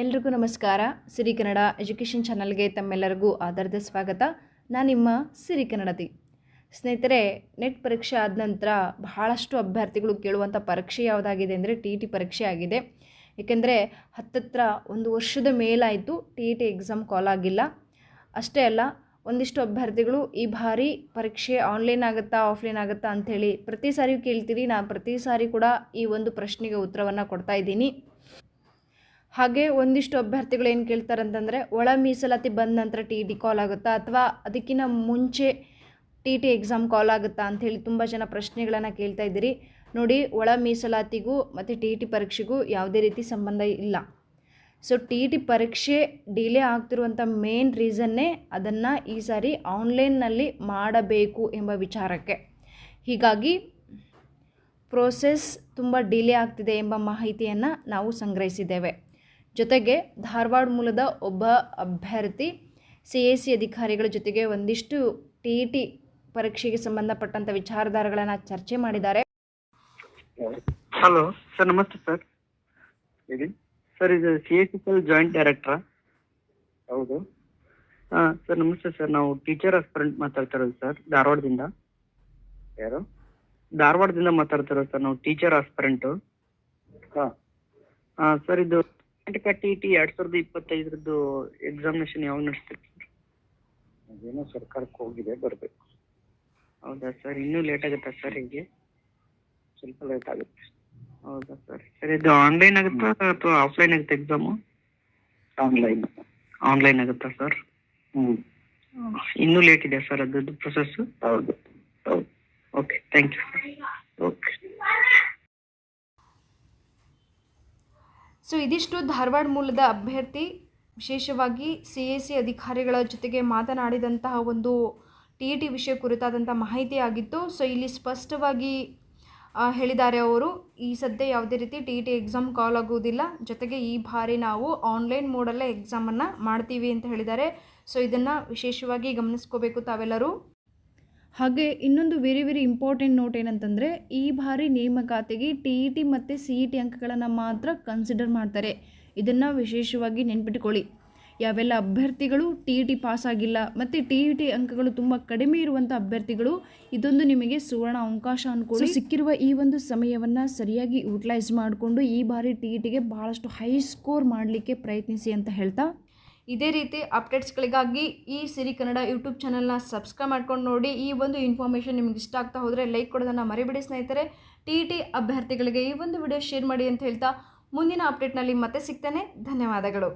ಎಲ್ಲರಿಗೂ ನಮಸ್ಕಾರ. ಸಿರಿ ಕನ್ನಡ ಎಜುಕೇಷನ್ ಚಾನಲ್ಗೆ ತಮ್ಮೆಲ್ಲರಿಗೂ ಆಧಾರದ ಸ್ವಾಗತ. ನಾನು ನಿಮ್ಮ ಸಿರಿ ಕನ್ನಡತಿ. ಸ್ನೇಹಿತರೆ, ನೆಟ್ ಪರೀಕ್ಷೆ ಆದ ನಂತರ ಬಹಳಷ್ಟು ಅಭ್ಯರ್ಥಿಗಳು ಕೇಳುವಂಥ ಪರೀಕ್ಷೆ ಯಾವುದಾಗಿದೆ ಅಂದರೆ ಟಿ ಟಿ ಪರೀಕ್ಷೆ ಆಗಿದೆ. ಏಕೆಂದರೆ ಹತ್ತತ್ರ ಒಂದು ವರ್ಷದ ಮೇಲಾಯಿತು, ಟಿ ಟಿ ಎಕ್ಸಾಮ್ ಕಾಲ್ ಆಗಿಲ್ಲ. ಅಷ್ಟೇ ಅಲ್ಲ, ಒಂದಿಷ್ಟು ಅಭ್ಯರ್ಥಿಗಳು ಈ ಬಾರಿ ಪರೀಕ್ಷೆ ಆನ್ಲೈನ್ ಆಗುತ್ತಾ, ಆಫ್ಲೈನ್ ಆಗುತ್ತಾ ಅಂಥೇಳಿ ಪ್ರತಿ ಸಾರಿ ಕೇಳ್ತೀರಿ. ನಾನು ಪ್ರತಿ ಸಾರಿ ಕೂಡ ಈ ಒಂದು ಪ್ರಶ್ನೆಗೆ ಉತ್ತರವನ್ನು ಕೊಡ್ತಾ ಇದ್ದೀನಿ. ಹಾಗೆ ಒಂದಿಷ್ಟು ಅಭ್ಯರ್ಥಿಗಳು ಏನು ಕೇಳ್ತಾರೆ ಅಂತಂದರೆ ಒಳ ಮೀಸಲಾತಿ ಬಂದ ನಂತರ ಟಿ ಟಿ ಕಾಲ್ ಆಗುತ್ತಾ? ಅಥವಾ ಅದಕ್ಕಿಂತ ಮುಂಚೆ ಟಿ ಟಿ ಎಕ್ಸಾಮ್ ಕಾಲ್ ಆಗುತ್ತಾ ಅಂಥೇಳಿ ತುಂಬ ಜನ ಪ್ರಶ್ನೆಗಳನ್ನು ಕೇಳ್ತಾ ಇದ್ದೀರಿ. ನೋಡಿ, ಒಳ ಮೀಸಲಾತಿಗೂ ಮತ್ತು ಟಿ ಟಿ ಪರೀಕ್ಷೆಗೂ ಯಾವುದೇ ರೀತಿ ಸಂಬಂಧ ಇಲ್ಲ. ಸೊ ಟಿ ಟಿ ಪರೀಕ್ಷೆ ಡಿಲೇ ಆಗ್ತಿರುವಂಥ ಮೇನ್ ರೀಸನ್ನೇ ಅದನ್ನು ಈ ಸಾರಿ ಆನ್ಲೈನ್ನಲ್ಲಿ ಮಾಡಬೇಕು ಎಂಬ ವಿಚಾರಕ್ಕೆ. ಹೀಗಾಗಿ ಪ್ರೋಸೆಸ್ ತುಂಬ ಡಿಲೇ ಆಗ್ತಿದೆ ಎಂಬ ಮಾಹಿತಿಯನ್ನು ನಾವು ಸಂಗ್ರಹಿಸಿದ್ದೇವೆ. ಜೊತೆಗೆ ಧಾರವಾಡ ಮೂಲದ ಒಬ್ಬ ಅಭ್ಯರ್ಥಿ ಸಿ ಎ ಸಿ ಅಧಿಕಾರಿಗಳ ಜೊತೆಗೆ ಒಂದಿಷ್ಟು ಟಿ ಇ ಟಿ ಪರೀಕ್ಷೆಗೆ ಸಂಬಂಧಪಟ್ಟಂಥ ವಿಚಾರಧಾರೆಗಳನ್ನು ಚರ್ಚೆ ಮಾಡಿದ್ದಾರೆ. ಹಲೋ. ಸರ್ ನಮಸ್ತೆ ಸರ್. ಹೇಳಿ. ಸರ್ ಇದು C S C L joint ಡೈರೆಕ್ಟ್ರಾ? ಹೌದು. ಹಾಂ ಸರ್ ನಮಸ್ತೆ ಸರ್. ನಾವು ಟೀಚರ್ ಅಸ್ಪರೆಂಟ್ ಮಾತಾಡ್ತಾ ಇರೋದು ಸರ್ ಧಾರವಾಡದಿಂದ. ಯಾರು? ಧಾರವಾಡದಿಂದ ಮಾತಾಡ್ತಾ ಇರೋದು ಸರ್ ನಾವು ಟೀಚರ್ ಆಸ್ಪರೆಂಟು ಹಾಂ. ಹಾಂ ಸರ್ ಇದು ಕರ್ನಾಟಕ ಟಿ ಟಿ ಎರಡು ಸಾವಿರದ ಇಪ್ಪತ್ತೈದರದ್ದು ಎಕ್ಸಾಮಿನೇಷನ್ ಯಾವಾಗ ನಡೆಸ್ತೀರಿ ಅದೇನೋ ಸರ್ಕಾರಕ್ಕೆ ಹೋಗಿದೆ ಬರಬೇಕು. ಹೌದಾ ಸರ್ ಇನ್ನೂ ಲೇಟ್ ಆಗುತ್ತಾ ಸರ್ ಹೀಗೆ? ಸ್ವಲ್ಪ ಲೇಟ್ ಆಗುತ್ತೆ. ಹೌದಾ ಸರ್ ಸರ್ ಇದು ಆನ್ಲೈನ್ ಆಗುತ್ತಾ ಅಥವಾ ಆಫ್ಲೈನ್ ಆಗುತ್ತಾ ಎಕ್ಸಾಮು ಆನ್ಲೈನ್ ಆನ್ಲೈನ್ ಆಗುತ್ತಾ ಸರ್ ಹ್ಞೂ ಇನ್ನೂ ಲೇಟ್ ಇದೆ ಸರ್ ಅದ್ರದ್ದು ಪ್ರೊಸೆಸ್ ಹೌದು. ಹೌದು. Okay thank you okay so Dharwad Dharwad ಮೂಲದ ಅಭ್ಯರ್ಥಿ, ವಿಶೇಷವಾಗಿ ಸಿ ಎ ಸಿ ಅಧಿಕಾರಿಗಳ ಜೊತೆಗೆ ಮಾತನಾಡಿದಂತಹ ಒಂದು ಟಿ ಇ ಟಿ ವಿಷಯ ಕುರಿತಾದಂಥ ಮಾಹಿತಿ ಆಗಿತ್ತು. ಸೊ ಇಲ್ಲಿ ಸ್ಪಷ್ಟವಾಗಿ ಹೇಳಿದ್ದಾರೆ ಅವರು, ಈ ಸದ್ಯ ಯಾವುದೇ ರೀತಿ T E T exam call ಆಗುವುದಿಲ್ಲ. ಜೊತೆಗೆ ಈ ಬಾರಿ ನಾವು ಆನ್ಲೈನ್ ಮೋಡಲ್ಲೇ ಎಕ್ಸಾಮನ್ನು ಮಾಡ್ತೀವಿ ಅಂತ ಹೇಳಿದ್ದಾರೆ. ಸೊ ಇದನ್ನು ವಿಶೇಷವಾಗಿ ಗಮನಿಸ್ಕೋಬೇಕು ತಾವೆಲ್ಲರೂ. ಹಾಗೆ ಇನ್ನೊಂದು ವೆರಿ ವೆರಿ ಇಂಪಾರ್ಟೆಂಟ್ ನೋಟ್ ಏನಂತಂದರೆ, ಈ ಬಾರಿ ನೇಮಕಾತಿಗೆ ಟಿ ಇ ಟಿ ಮತ್ತು ಸಿ ಇ ಟಿ ಅಂಕಗಳನ್ನು ಮಾತ್ರ ಕನ್ಸಿಡರ್ ಮಾಡ್ತಾರೆ. ಇದನ್ನು ವಿಶೇಷವಾಗಿ ನೆನ್ಪಿಟ್ಕೊಳ್ಳಿ. ಯಾವೆಲ್ಲ ಅಭ್ಯರ್ಥಿಗಳು ಟಿ ಇ ಟಿ ಪಾಸ್ ಆಗಿಲ್ಲ ಮತ್ತು ಟಿ ಇ ಟಿ ಅಂಕಗಳು ತುಂಬ ಕಡಿಮೆ ಇರುವಂಥ ಅಭ್ಯರ್ಥಿಗಳು, ಇದೊಂದು ನಿಮಗೆ ಸುವರ್ಣ ಅವಕಾಶ ಅನ್ಕೊಂಡು ಸಿಕ್ಕಿರುವ ಈ ಒಂದು ಸಮಯವನ್ನು ಸರಿಯಾಗಿ ಯೂಟಿಲೈಸ್ ಮಾಡಿಕೊಂಡು ಈ ಬಾರಿ ಟಿ ಇ ಟಿಗೆ ಭಾಳಷ್ಟು ಹೈ ಸ್ಕೋರ್ ಮಾಡಲಿಕ್ಕೆ ಪ್ರಯತ್ನಿಸಿ ಅಂತ ಹೇಳ್ತಾ ಇದೇ ರೀತಿ ಅಪ್ಡೇಟ್ಸ್ಗಳಿಗಾಗಿ ಈ ಸಿರಿ ಕನ್ನಡ ಯೂಟ್ಯೂಬ್ ಚಾನಲ್ನ ಸಬ್ಸ್ಕ್ರೈಬ್ ಮಾಡ್ಕೊಂಡು ನೋಡಿ. ಈ ಒಂದು ಇನ್ಫಾರ್ಮೇಷನ್ ನಿಮ್ಗೆ ಇಷ್ಟ ಆಗ್ತಾ ಹೋದರೆ ಲೈಕ್ ಕೊಡೋದನ್ನು ಮರಿಬೇಡಿ ಸ್ನೇಹಿತರೆ. ಟಿ ಟಿ ಅಭ್ಯರ್ಥಿಗಳಿಗೆ ಈ ಒಂದು ವಿಡಿಯೋ ಶೇರ್ ಮಾಡಿ ಅಂತ ಹೇಳ್ತಾ ಮುಂದಿನ ಅಪ್ಡೇಟ್ನಲ್ಲಿ ಮತ್ತೆ ಸಿಗ್ತೇನೆ. ಧನ್ಯವಾದಗಳು.